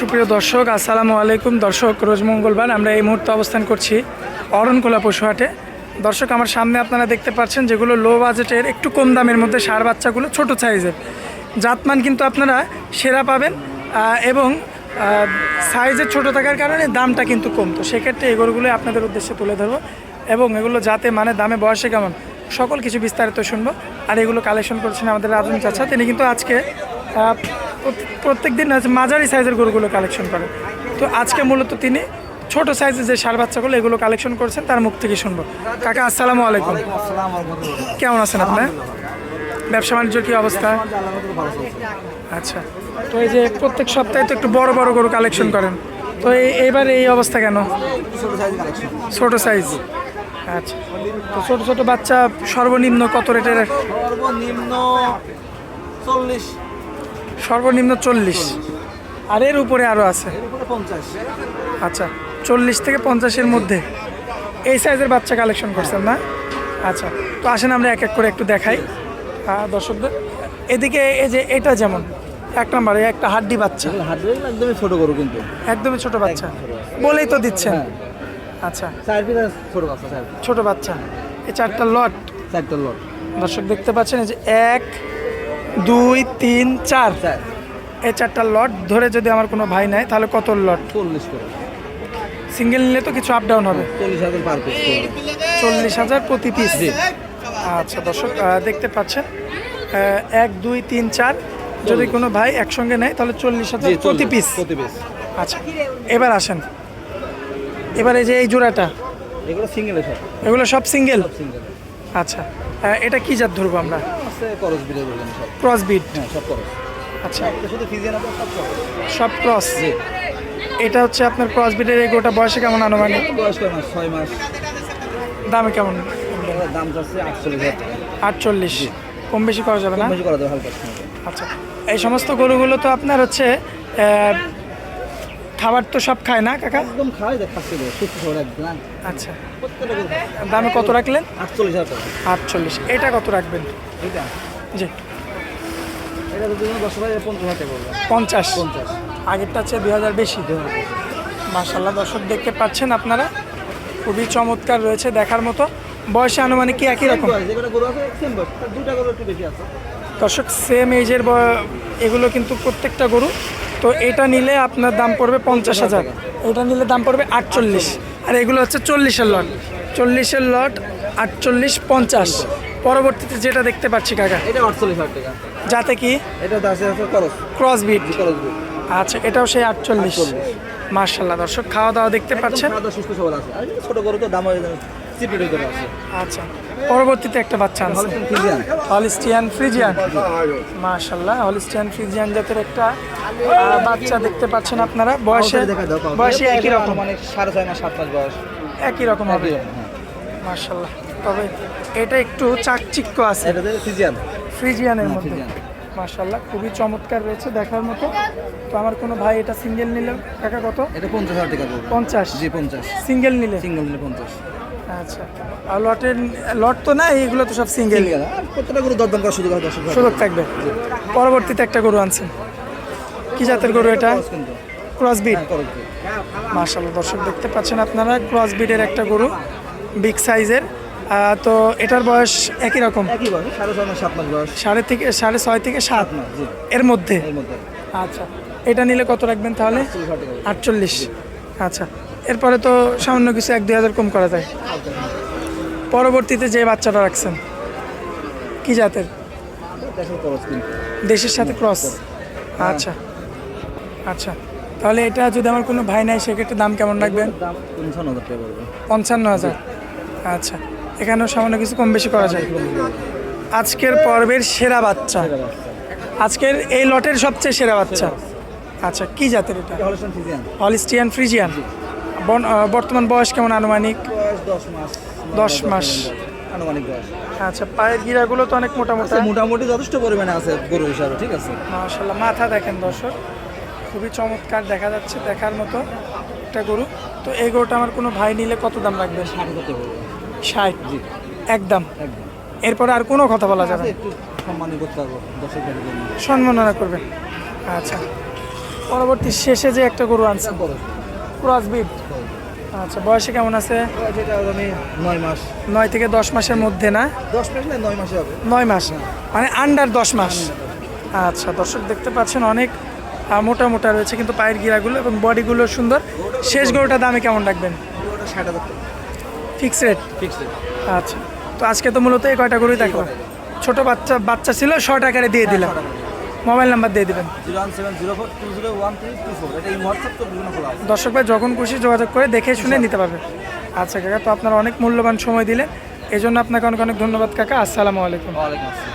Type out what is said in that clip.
সুপ্রিয় দর্শক, আসসালামু আলাইকুম। দর্শক, রোজ মঙ্গলবার আমরা এই মুহূর্তে অবস্থান করছি অরণকোলা পশুহাটে। দর্শক, আমার সামনে আপনারা দেখতে পাচ্ছেন যেগুলো লো বাজেটের একটু কম দামের মধ্যে সার বাচ্চাগুলো, ছোট সাইজের জাতমান কিন্তু আপনারা সেরা পাবেন এবং সাইজের ছোট থাকার কারণে দামটা কিন্তু কম। তো সেক্ষেত্রে এই গরুগুলো আপনাদের উদ্দেশ্যে তুলে ধরবো, এবং এগুলো যাতে মানে দামে, বয়সে কেমন, সকল কিছু বিস্তারিত শুনব। আর এগুলো কালেকশন করছেন আমাদের রাজন চাচা, তিনি কিন্তু আজকে প্রত্যেক দিন আছে, মাঝারি সাইজের গরুগুলো কালেকশন করেন তো আজকে মূলত তিনি ছোট সাইজের যে সার বাচ্চাগুলো, এগুলো কালেকশন করছেন, তার মুখ থেকে শুনব। কাকা, আসসালামু আলাইকুম। কেমন আছেন আপনার ব্যবসা বাণিজ্যের কী অবস্থা? আচ্ছা তো এই যে প্রত্যেক সপ্তাহে তো একটু বড় বড় গরু কালেকশন করেন। তো এই এইবার এই অবস্থা কেন? ছোট সাইজ আচ্ছা তো ছোট ছোট বাচ্চা সর্বনিম্ন কত রেটের? সর্বনিম্ন চল্লিশ। সর্বনিম্ন চল্লিশ। আর এর উপরে আরও আছে। আচ্ছা চল্লিশ থেকে পঞ্চাশের মধ্যে। এই সাইজের বাচ্চা কালেকশন করছেন না? আচ্ছা তো আসেন আমরা এক এক করে একটু দেখাই। দর্শকদের। এদিকে এই যে এটা যেমন এক নম্বরে একটা হাড্ডি বাচ্চা। হার্ডওয়ার একদমই ছোট গরু কিন্তু। একদমই ছোট বাচ্চা। বলেই তো দিচ্ছেন। হ্যাঁ। আচ্ছা। ছোট বাচ্চা ছোট বাচ্চা। এই চারটা লট চারটা লট দর্শক দেখতে পাচ্ছেন এই যে এক দুই তিন চার। এই চারটা লট ধরে যদি আমার কোনো ভাই নেয় তাহলে কত লট চল্লিশ করে। সিঙ্গেল নিলে তো কিছু আপ ডাউন হবে। চল্লিশ হাজার পার পিস চল্লিশ হাজার প্রতি পিস আচ্ছা দর্শক দেখতে পাচ্ছেন এক দুই তিন চার। যদি কোনো ভাই একসঙ্গে নেয় তাহলে চল্লিশ হাজার প্রতি পিস প্রতি পিস আচ্ছা এবার আসেন। এবার এই যে এই জোড়াটা এগুলো সিঙ্গেলের সব। এগুলো সব সিঙ্গেল সিঙ্গেল আচ্ছা এটা কি জাত ধরবো আমরা? আছে করস বিড়ে বললেন সব? ক্রস বিট হ্যাঁ সব করস আচ্ছা। শুধু ফিজিয়ান সব করস সব ক্রস জি। এটা হচ্ছে আপনার ক্রস এই গোটা বয়সে কেমন আনুমানিক? বয়স ছয় মাস। দামে কেমন? দাম যাচ্ছে আটচল্লিশ আটচল্লিশ। কম বেশি করা যাবে না? বেশি করা যাবে হালকা। আচ্ছা। এই সমস্ত গরুগুলো তো আপনার হচ্ছে খাবার তো সব খায় না কাকা? একদম খাওয়াই দেখ খাচ্ছে সুস্থ একদম। আচ্ছা। দামে কত রাখলেন? আটচল্লিশ হাজার আটচল্লিশ। এটা কত রাখবেন? এইটা জি। এটা যদি দশ হাজার পঞ্চাশ হাজার পঞ্চাশ? পঞ্চাশ। আগেরটা চেয়ে দুই হাজার বেশি। মাসাল্লাহ দর্শক দেখতে পাচ্ছেন আপনারা? খুবই চমৎকার রয়েছে দেখার মতো। বয়সে আনুমানিক কি একই রকম? দর্শক সেম এজের এগুলো কিন্তু প্রত্যেকটা গরু তো এটা নিলে আপনার দাম পড়বে পঞ্চাশ হাজার। এটা নিলে দাম পড়বে আটচল্লিশ। আর এগুলো হচ্ছে চল্লিশের লট। চল্লিশের লট আটচল্লিশ পঞ্চাশ। পরবর্তীতে যেটা দেখতে পাচ্ছি কাকা। এটা আটচল্লিশ টাকা। যাতে কি? এটা করস বিট আচ্ছা এটাও সেই আটচল্লিশ। মার্শাল্লাহ দর্শক খাওয়া দাওয়া দেখতে পাচ্ছেন? ছোট গরু তো দাম আছে। আচ্ছা। পরবর্তীতে একটা বাচ্চা ফ্রিজিয়ান হলিস্টিয়ান ফ্রিজিয়ান। মাশাল্লাহ হলিস্টিয়ান ফ্রিজিয়ান জাতের একটা বাচ্চা দেখতে পাচ্ছেন আপনারা। বয়সে বয়সে একই রকম। মানে সাড়ে ছয় মাস সাত মাস বয়স। একই রকম হবে। হ্যাঁ। মাশাল্লাহ তবে এটা একটু চাকচিক্য আছে। এটা ফ্রিজিয়ান। ফ্রিজিয়ানের হ্যাঁ, মধ্যে। মাশাল্লাহ খুবই চমৎকার রয়েছে দেখার মতো। তো আমার কোনো ভাই এটা সিঙ্গেল নিলে। টাকা কত? এটা পঞ্চাশ হাজার টাকা পঞ্চাশ। জি পঞ্চাশ। সিঙ্গেল নিলে? সিঙ্গেল নিলে পঞ্চাশ। আচ্ছা। আর লটের লট তো না এইগুলো তো সব সিঙ্গেল আর প্রত্যেকটা গরু দরদাম করার সুযোগ হয় সুযোগ থাকবে। পরবর্তীতে একটা গরু আনছেন। কি জাতের গরু এটা? খরচ কিন্তু। ক্রস বিট হ্যাঁ। মার্শাল্লাহ দর্শক দেখতে পাচ্ছেন আপনারা ক্রস বিটের একটা গরু বিগ সাইজের তো এটার বয়স একই রকম? সাড়ে থেকে সাড়ে ছয় থেকে সাত এর মধ্যে? আচ্ছা। এটা নিলে কত রাখবেন তাহলে? আটচল্লিশ আচ্ছা। এরপরে তো সামান্য কিছু এক দুই হাজার কম করা যায়। পরবর্তীতে যে বাচ্চাটা রাখছেন কি জাতের? দেশের সাথে ক্রস আচ্ছা আচ্ছা। তাহলে এটা যদি আমার কোনো ভাই নাই সেক্ষেত্রে দাম কেমন রাখবেন? পঞ্চান্ন হাজার। আচ্ছা এখানেও সামান্য কিছু কম বেশি করা যায়। আজকের পর্বের সেরা বাচ্চা। আজকের এই লটের সবচেয়ে সেরা বাচ্চা। আচ্ছা কি জাতের এটা? Holstein Friesian. বর্তমান বয়স কেমন আনুমানিক? বয়স দশ মাস। দশ মাস। আনুমানিক বয়স। আচ্ছা পায়ের গিরাগুলো তো অনেক মোটা মোটা মোটামুটি যথেষ্ট পরিমাণে আছে গরু হিসাবে ঠিক আছে। মাশাল্লাহ মাথা দেখেন দর্শক খুবই চমৎকার দেখা যাচ্ছে দেখার মতো একটা গরু। তো এই গরুটা আমার কোনো ভাই নিলে কত দাম লাগবে? ষাট ষাট? জি। একদম। একদম। এরপরে আর কোনো কথা বলা যাবে আছে, না। করতে পারব সম্মাননা করবেন। আচ্ছা পরবর্তী শেষে যে একটা গরু আনছেন বড় ক্রস বিট আচ্ছা বয়সে কেমন আছে? যেটা আমি নয় মাস। নয় থেকে দশ মাসের মধ্যে না? দশ মাস না নয় মাসে হবে। নয় মাস। মানে আন্ডার দশ মাস। আচ্ছা দর্শক দেখতে পাচ্ছেন অনেক মোটা মোটা রয়েছে কিন্তু পায়ের গিরাগুলো এবং বডিগুলো সুন্দর। শেষ গরুটার দামে কেমন রাখবেন? ওটা ষাট ফিক্স রেট আচ্ছা তো আজকে তো মূলত এই কয়টা গরুই দেখো। ছোট বাচ্চা বাচ্চা ছিল শর্ট আকারে দিয়ে দিলাম। মোবাইল নাম্বার দিয়ে দেবেন। দর্শক ভাই যখন খুশি যোগাযোগ করে দেখে শুনে নিতে পারবে। আচ্ছা কাকা তো আপনার অনেক মূল্যবান সময় দিলেন। এই জন্য আপনাকে অনেক অনেক ধন্যবাদ কাকা। আসসালামু আলাইকুম। ওয়ালাইকুম আসসালাম।